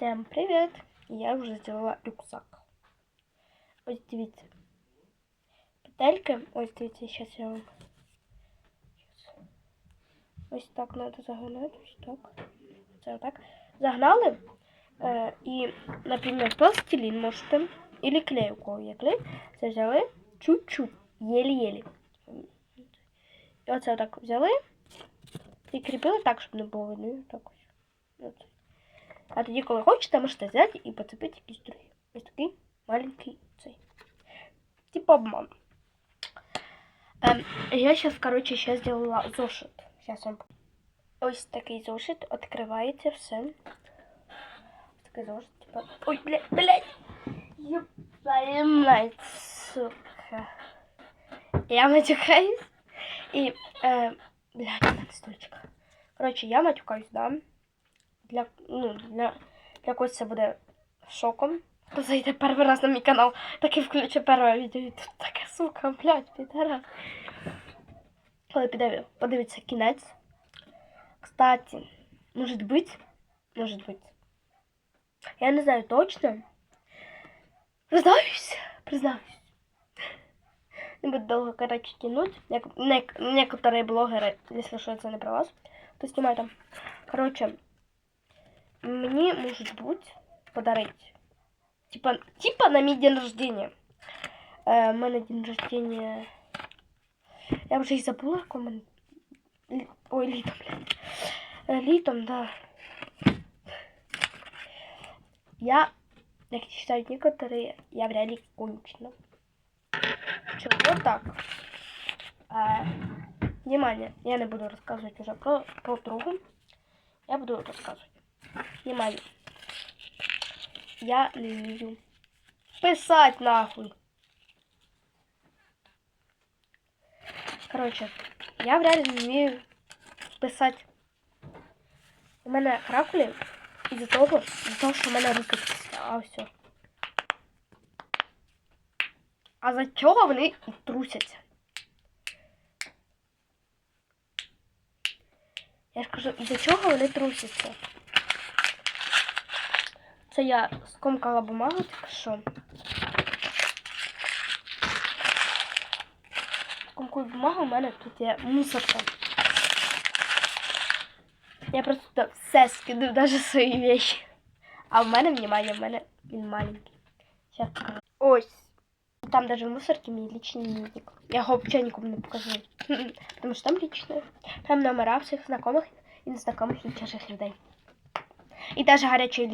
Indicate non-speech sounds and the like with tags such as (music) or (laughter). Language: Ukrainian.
Всем привет! Я вже зробила рюкзак. Ось дивіться. Петельки. Ось дивіться, зараз я вам. Ось так треба загнати. Ось так. Це отак. Загнали. Е, і, наприклад, пластилін можете. Или клей, у кого є клей. Це взяли чуть-чуть. Єлі-єлі. І оце отак взяли. І кріпили так, щоб не було видно. Так ось. А тоді, коли хочете, можете взяти і поцепити якийсь другий. Ось такий маленький цей. Типа обман. Ем, я сейчас, короче, сейчас сделала зошит. Сейчас вам. Ось такий зошит. Откривається все. Ось такий зошит. Типа. Ой, блядь, блядь. Ёбаный мать, сука. Я матюкаюсь. І, е, блядь, у мене стульчик. Коротше, я матюкаюсь, да. Для, ну, для, для когось це буде шоком. Хто зайде перший раз на мій канал, так і включить перше відео. І тут така сука, блядь, підара. Коли піде, подивиться кінець. Кстати, может быть, может быть. Я не знаю точно. Признаюсь, признаюсь. Не буду долго, короче, тянуть. Нек- нек- некоторые блогеры, если что, это не про вас, то снимаю там. Короче, мне, может быть, подарить. Типа, типа на мій день рождения. Е, у мене день рождения. Я вже і забула, як у мене. Лі- Ой, літом, блядь. Е, Літом, да. Я, як считают некоторые, я в реале кончена. Чего так? Е, внимание, я не буду рассказывать уже про, про другу. Я буду рассказывать. Внимание. Я не вмію писать нахуй. Короче, я в реалі не вмію писати. У мене кракулі із-за того, із-за того, що в мене руки. А все. А за чого вони трусяться? Я ж кажу, із-за чого вони трусяться? Це я скомкала бумагу, тільки що. Скомкую бумагу, у мене тут є мусорка. Я просто туди все скидаю, навіть свої вещи. А в мене, внимание, в мене він маленький. Сейчас покажу. Ось. Там даже в мусорке мій личный дневник. Я його взагалі нікому не покажу. (laughs) Потому що там личное. Там номера всіх знайомих і незнайомих і чужих людей. І даже гарячої